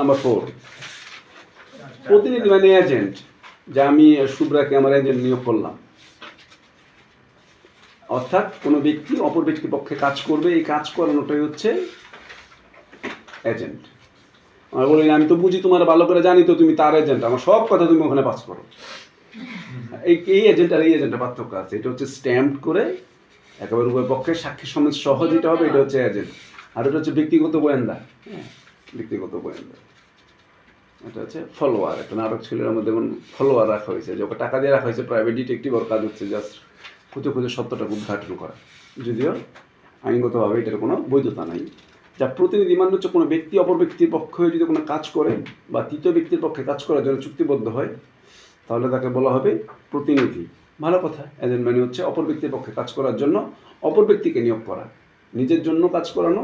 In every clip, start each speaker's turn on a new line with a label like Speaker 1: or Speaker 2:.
Speaker 1: Number four প্রতিনিধি মানে agent যা আমি শুভ্রাকে আমার এজেন্ট নিয়োগ করলাম। অর্থাৎ কোনো ব্যক্তি অপর ব্যক্তির পক্ষে কাজ করবে, এই কাজ করানোটাই হচ্ছে এজেন্ট আমার বলি, আমি তো বুঝি তোমার ভালো করে জানি তো তুমি তার এজেন্ট আমার সব কথা তুমি ওখানে পাস করো। এই এই এজেন্ট আর এই এজেন্টের পার্থক্য আছে। এটা হচ্ছে স্ট্যাম্প করে, একেবারে উভয় পক্ষের সাক্ষী সমেত সহজ যেটা হবে, এটা হচ্ছে এজেন্ট আর এটা হচ্ছে ব্যক্তিগত গোয়েন্দা। হ্যাঁ। ব্যক্তিগত গোয়েন্দা এটা হচ্ছে ফলোয়ার একটা নাটক ছিল মধ্যে যেমন ফলোয়ার রাখা হয়েছে যে ওকে টাকা দিয়ে রাখা হয়েছে প্রাইভেট ডিটেকটিভ ওর কাজ হচ্ছে জাস্ট খুঁজে খুঁজে সত্যটাকে উদ্ঘাটন করা। যদিও আইনগতভাবে এটার কোনো বৈধতা নাই। যা প্রতিনিধি মানে হচ্ছে কোনো ব্যক্তি, অপর ব্যক্তির পক্ষে যদি কোনো কাজ করে বা তৃতীয় ব্যক্তির পক্ষে কাজ করার জন্য চুক্তিবদ্ধ হয়, তাহলে তাকে বলা হবে প্রতিনিধি। ভালো কথা, এজেন্ট মানে হচ্ছে অপর ব্যক্তির পক্ষে কাজ করার জন্য অপর ব্যক্তিকে নিয়োগ করা। নিজের জন্য কাজ করানো,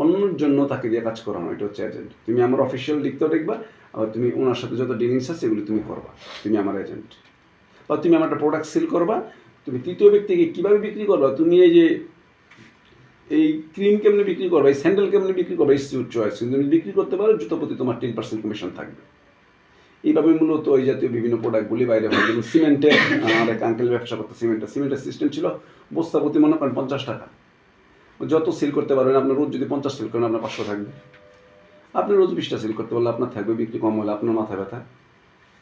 Speaker 1: অন্যের জন্য তাকে দিয়ে কাজ করানো, এটা হচ্ছে এজেন্ট তুমি আমার অফিসিয়াল দিকটাও দেখবা, আবার তুমি ওনার সাথে যত ডিলিংস আছে সেগুলি তুমি করবা, তুমি আমার এজেন্ট বা তুমি আমার একটা প্রোডাক্ট সেল করবা, তুমি তৃতীয় ব্যক্তিকে কীভাবে বিক্রি করবা, তুমি এই যে, এই ক্রিম কেমনে বিক্রি করবে, এই স্যান্ডেল কেমনে বিক্রি করবে এই সুট চয়েস তুমি বিক্রি করতে পারো জুতো প্রতি তোমার টেন পার্সেন্ট কমিশন থাকবে। এইভাবে মূলত ওই জাতীয় বিভিন্ন প্রোডাক্টগুলি বাইরে হয়, যেমন সিমেন্টে আমার এক আঙ্কেল ব্যবসা করতো সিমেন্টের সিমেন্টের সিস্টেম ছিল, বস্তা প্রতি মনে করেন পঞ্চাশ টাকা। যত সেল করতে পারবেন, আপনার রোজ যদি পঞ্চাশ সেল করেন, আপনার পাঁচশো থাকবে। আপনি রোজ বিশটা সেল করতে পারলে আপনার থাকবে বিক্রি কম হলে আপনার মাথা ব্যথা।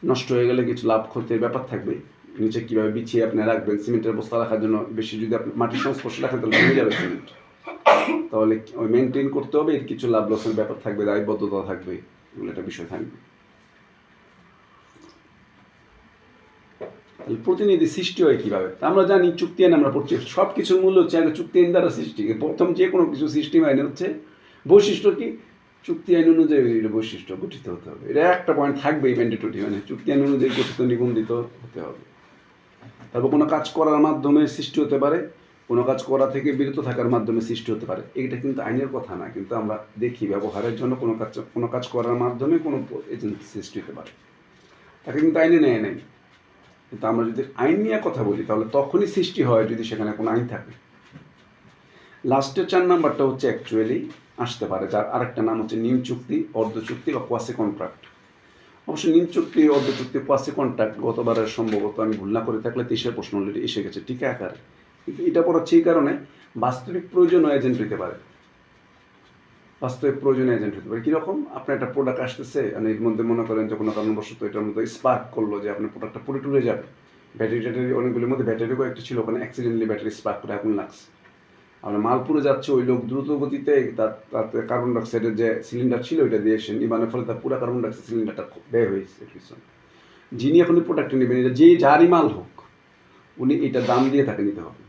Speaker 1: নষ্ট হয়ে গেলে কিছু লাভ, ক্ষতির ব্যাপার থাকবে। নিচে কীভাবে বিছিয়ে আপনি রাখবেন সিমেন্টের বস্তা রাখার জন্য বেশি যদি আপনি মাটির সংস্পর্শে রাখেন, তাহলে ভেঙে যাবে সিমেন্ট তাহলে ওই মেনটেন করতে হবে, এর কিছু লাভ লসের ব্যাপার থাকবে, দায়বদ্ধতা থাকবে, এগুলো একটা বিষয় থাকবে। প্রতিনিধি সৃষ্টি হয় কীভাবে? আমরা জানি চুক্তি আইন আমরা পড়ছি। সব কিছুর মূল্য হচ্ছে আগে চুক্তি আইন দ্বারা সৃষ্টি। প্রথম যে কোনো কিছু সিস্টেম আইনে হচ্ছে বৈশিষ্ট্য কি? চুক্তি আইন অনুযায়ী এটা বৈশিষ্ট্য গঠিত হতে হবে। এটা একটা পয়েন্ট থাকবেই ম্যান্ডেটরি মানে চুক্তি আইন অনুযায়ী গঠিত, নিবন্ধিত হতে হবে। তারপর কোনো কাজ করার মাধ্যমে সৃষ্টি হতে পারে, কোনো কাজ করা থেকে বিরত থাকার মাধ্যমে সৃষ্টি হতে পারে। এইটা কিন্তু আইনের কথা না, কিন্তু আমরা দেখি ব্যবহারের জন্য কোনো কাজ কোনো কাজ করার মাধ্যমে কোনো এজেন্সি সৃষ্টি হতে পারে। তাকে কিন্তু আইনে নেয় নেই। কিন্তু আমরা যদি আইন নিয়ে কথা বলি, তাহলে তখনই সৃষ্টি হয় যদি সেখানে কোনো আইন থাকে। লাস্টের চার নাম্বারটা হচ্ছে অ্যাকচুয়ালি আসতে পারে, যার আরেকটা নাম হচ্ছে নিম চুক্তি, অর্ধ চুক্তি বা কোয়াসি কন্ট্রাক্ট অবশ্য নিম চুক্তি, অর্ধ চুক্তি কোয়াসি কন্ট্রাক্ট গতবারের সম্ভবত আমি ভুল না করে থাকলে তেইশের প্রশ্ন অলরেডি এসে গেছে টিকা আকারে কিন্তু এটা পড়াচ্ছে এই কারণে বাস্তবিক প্রয়োজনও এজেন্ট হতে পারে। বাস্তবিক প্রয়োজনীয় এজেন্ট হতে পারে। কীরকম? আপনার একটা প্রোডাক্ট আসতেছে মানে এর মধ্যে মনে করেন যে কোনো কারণবশত এটার মধ্যে স্পার্ক করল যে আপনার প্রোডাক্টটা পুরো টুরে যাবে। ব্যাটারি ট্যাটারি অনেকগুলির মধ্যে ব্যাটারিও একটা ছিল, ওখানে অ্যাক্সিডেন্টলি ব্যাটারি স্পার্ক করে আগুন লাগছে। আমরা মাল পুরো যাচ্ছে, ওই লোক দ্রুত গতিতে তার তাতে কার্বন ডাইঅক্সাইডের যে সিলিন্ডার ছিল, ওইটা দিয়ে এসে নিবানোর ফলে তার পুরো কার্বন ডাইঅক্সাইড সিলিন্ডারটা ব্যয় হয়েছে পিছনে। যিনি এখন প্রোডাক্টটা নেবেন, এটা যে যারই মাল হোক, উনি এটা দাম দিয়ে তাকে নিতে হবে।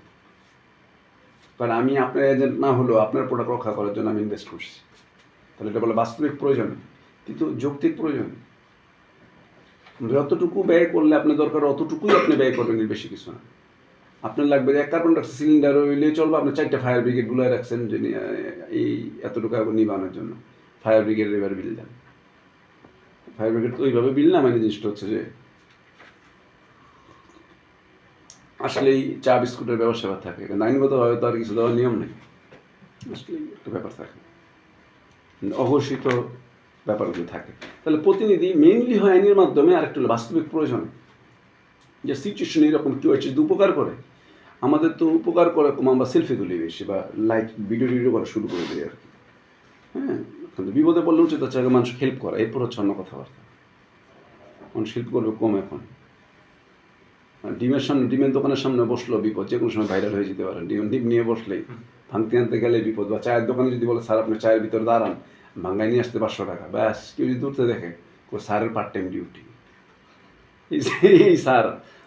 Speaker 1: কারণ আমি আপনার এজেন্ট না হলেও আপনার প্রোডাক্ট রক্ষা করার জন্য আমি ইনভেস্ট করছি। তাহলে এটা বলে বাস্তবিক প্রয়োজন, কিন্তু যৌক্তিক প্রয়োজন। যতটুকু ব্যয় করলে আপনার দরকার, অতটুকুই আপনি ব্যয় করবেন বেশি কিছু না। আপনার লাগবে এক কার্বন ডাইঅক্সাইড সিলিন্ডার হইলে চলবে, আপনি চারটে ফায়ার ব্রিগেডগুলো রাখছেন, যে এই এতটুকু নিবানোর জন্য। ফায়ার ব্রিগেড এবার বিল দেন। ফায়ার ব্রিগেড তো ওইভাবে বিল না মানে জিনিসটা হচ্ছে যে আসলেই চা বিস্কুটের ব্যবসা থাকে, কিন্তু আইনগতভাবে তো আর কিছু দেওয়ার নিয়ম নেই। আসলেই একটা ব্যাপার থাকে। অঘোষিত ব্যাপারগুলো থাকে। তাহলে প্রতিনিধি মেইনলি হয় আইনের মাধ্যমে আর একটু বাস্তবিক প্রয়োজন। যে সিচুয়েশন এরকম কেউ হচ্ছে যদি উপকার করে, আমাদের তো উপকার করে কম আমরা সেলফি তুলি বেশি বা লাইক ভিডিও টিডিও করা শুরু করে দিই আর কি। হ্যাঁ কিন্তু বিপদে পড়লে উচিত হচ্ছে আগে মানুষ হেল্প করা। এরপর হচ্ছে অন্য কথাবার্তা। মানুষ হেল্প করবে কম এখন। ডিমের সামনে, ডিমের দোকানের সামনে বসল বিপদ। যে কোনো সময় ভাইরাল হয়ে যেতে পারে। ডিম ডিম নিয়ে বসলেই। ভাঙতে আনতে গেলে বিপদ বা চায়ের দোকানে যদি বলে স্যার আপনি চায়ের ভিতরে দাঁড়ান ভাঙ্গায় নিয়ে আসতে পাঁচশো টাকা। ব্যাস কেউ যদি দূরতে দেখে ও স্যারের পার্ট টাইম ডিউটি এই স্যার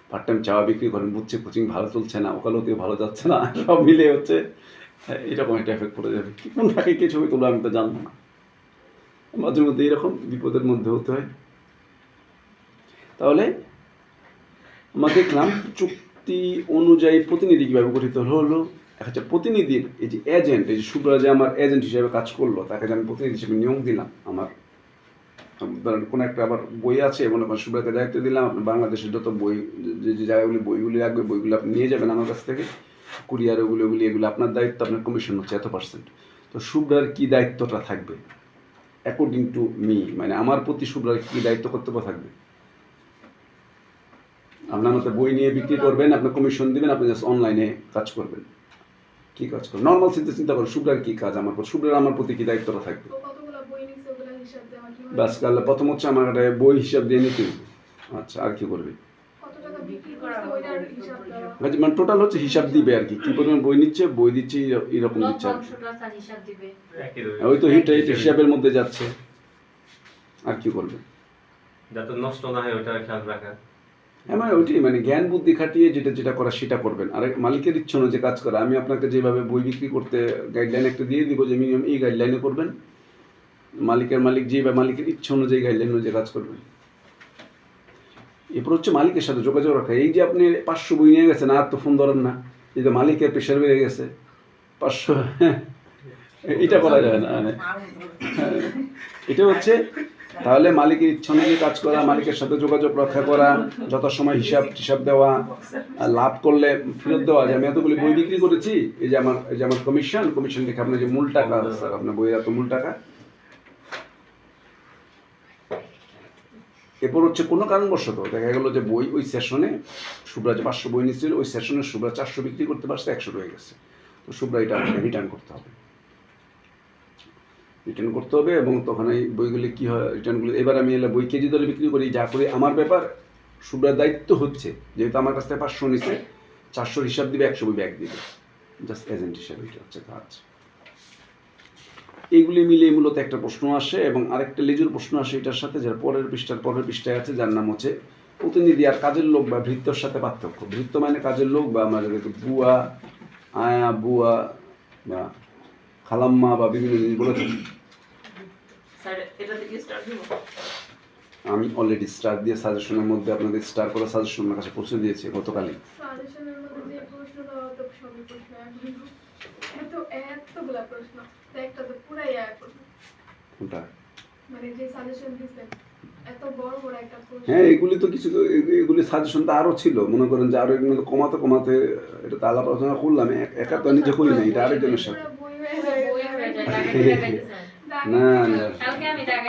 Speaker 1: পার্ট টাইম চাওয়া বিক্রি করেন বুঝছে কোচিং ভালো চলছে না ওকালতিও ভালো যাচ্ছে না সব মিলে হচ্ছে হ্যাঁ, এরকম একটা এফেক্ট পড়ে যাবে। কোন ফাঁকে কে ছবি তুলো আমি তো জানব না। মাঝে মধ্যে এরকম বিপদের মধ্যে হতে হয়। তাহলে আমরা দেখলাম চুক্তি অনুযায়ী প্রতিনিধি কীভাবে গঠিত হলো একটা প্রতিনিধির এই যে এজেন্ট এই যে শুক্রা যে আমার এজেন্ট হিসেবে কাজ করল, তাকে যে আমি প্রতিনিধি হিসেবে নিয়োগ দিলাম, আমার ধরেন কোনো একটা আবার বই আছে, মনে করেন সুব্রাকে দায়িত্ব দিলাম, আপনি বাংলাদেশের যত বই, যে যে জায়গাগুলি বইগুলি রাখবে বইগুলো আপনি নিয়ে যাবেন আমার কাছ থেকে, কুরিয়ার ওগুলো, ওগুলি, এগুলো আপনার দায়িত্ব, আপনার কমিশন হচ্ছে এত পার্সেন্ট তো শুভ্রার কী দায়িত্বটা থাকবে? অ্যাকর্ডিং টু মি মানে আমার প্রতি শুভ্রার কী দায়িত্ব কর্তব্য থাকবে? আপনার মতো বই নিয়ে বিক্রি করবেন, আপনি কমিশন দিবেন, আপনি জাস্ট অনলাইনে কাজ করবেন। কি কাজ করবেন নর্মাল চিন্তা চিন্তা করেন শুভ্রার কি কাজ? আমার শুভ্রার আমার প্রতি কি দায়িত্বটা থাকবে? ব্যাস কাল প্রথম হচ্ছে আমার একটা বই হিসাব দিয়ে নিতে আচ্ছা আর কি করবে? আচ্ছা, মানে টোটাল হচ্ছে হিসাব দিবে আর কি। কি পরিমাণ বই নিচ্ছে? বই দিচ্ছে এরকম দিচ্ছে। ওই তো হিট হিট হিসাবের মধ্যে যাচ্ছে। আর কি করবে?
Speaker 2: যাতে নষ্ট না হয় ওটা খেয়াল রাখা।
Speaker 1: মানে ওইটাই মানে জ্ঞান বুদ্ধি খাটিয়ে যেটা যেটা করা সেটা করবেন। আর মালিকের ইচ্ছে অনুযায়ী কাজ করা। আমি আপনাকে যেভাবে বই বিক্রি করতে গাইডলাইন একটা দিয়ে দিব যে মিনিমাম এই গাইডলাইনে করবেন। মালিকের মালিক যে বা মালিকের ইচ্ছে অনুযায়ী গাইডলাইন অনুযায়ী কাজ করবেন। এরপর হচ্ছে মালিকের সাথে যোগাযোগ রাখা। এই যে আপনি পাঁচশো বই নিয়ে গেছেন আর তো ফোন ধরেন না। এই যে মালিকের প্রেশার বেড়ে গেছে। পাঁচশো এটা করা যায় না। মানে এটা হচ্ছে তাহলে মালিকের ইচ্ছা অনুযায়ী কাজ করা, মালিকের সাথে যোগাযোগ রক্ষা করা, যথাসময় হিসাব টিসাব দেওয়া লাভ করলে ফেরত দেওয়া। যে আমি এতগুলি বই বিক্রি করেছি, এই যে আমার, এই যে আমার কমিশন কমিশন থেকে আপনার যে মূল টাকা, স্যার, আপনার বইয়ের এত মূল টাকা। এরপর হচ্ছে কোনো কারণবশত দেখা গেলো যে বই ওই সেশনে শুভ্রা যে পাঁচশো বই নিচ্ছিল ওই সেশনে শুভ্রা চারশো বিক্রি করতে পারছে, একশো রয়ে গেছে। তো শুভ্রা এটা রিটার্ন করতে হবে। রিটার্ন করতে হবে এবং তখন এই বইগুলি কী হয় রিটার্নগুলি এবার আমি এলে বই কেজি দরে বিক্রি করি, যা করি আমার ব্যাপার শুভ্রার দায়িত্ব হচ্ছে, যেহেতু আমার কাছ থেকে পাঁচশো নিছে, চারশোর হিসাব দিবে, একশো বই ব্যাগ দিবে। জাস্ট এজেন্ট হিসাবে এটা হচ্ছে কাজ। এইগুলি মিলিয়ে মূলত একটা প্রশ্ন আসে এবং আরেকটা লেজুর প্রশ্ন আসে এটার সাথে, যার পরের পৃষ্ঠার পরের পৃষ্ঠায় আছে, যার নাম হচ্ছে প্রতিনিধি আর কাজের লোক বা ভৃত্যর সাথে পার্থক্য। ভৃত্য মানে কাজের লোক বা আমাদের বুয়া, আয়া, বুয়া বা খালাম্মা বা বিভিন্ন জিনিস বলে থাকি।
Speaker 3: স্যার এটা থেকে স্টার্ট দিব?
Speaker 1: আমি অলরেডি স্টার দিয়ে সাজেশনের মধ্যে আপনাদের স্টার করে সাজেশন আমার কাছে পৌঁছে দিয়েছে গতকালই। কোনটা?
Speaker 4: মানে
Speaker 1: হ্যাঁ এগুলি তো কিছু এগুলি সাজেশন তো আরও ছিল। মনে করেন যে আরও এগুলো কমাতে কমাতে এটা তো আলাপ আলোচনা করলাম এক- একা তো নিজে করি না এটা আরেকজনের সাথে। না না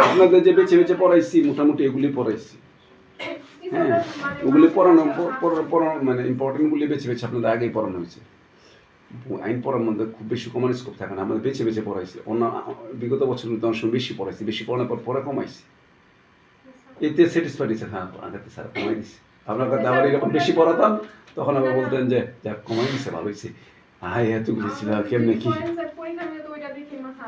Speaker 1: আপনাদের যে বেছে বেছে পড়াইছি মোটামুটি এগুলি পড়াইছি। হ্যাঁ ওগুলি পড়ানো পড়ানো মানে ইম্পর্টেন্টগুলি বেছে বেছে আপনাদের আগেই পড়ানো হয়েছে। আইন পড়ার মধ্যে খুব বেশি কমার স্কোপ থাকে না আমাদের বেছে বেছে পড়াইছি। অন্য বিগত বছরগুলোতে অনেক সময় বেশি পড়াইছি বেশি পড়ানোর পর পরে কমাইছি। এতে স্যাটিসফাইড হয়েছে হ্যাঁ আগাতে স্যার কমাই দিছে। আপনার কাছে আবার এরকম বেশি পড়াতাম তখন আবার বলতেন যে যাক কমাই দিছে ভালো হয়েছে। হাই এতগুলি ছিল কেমনে কি?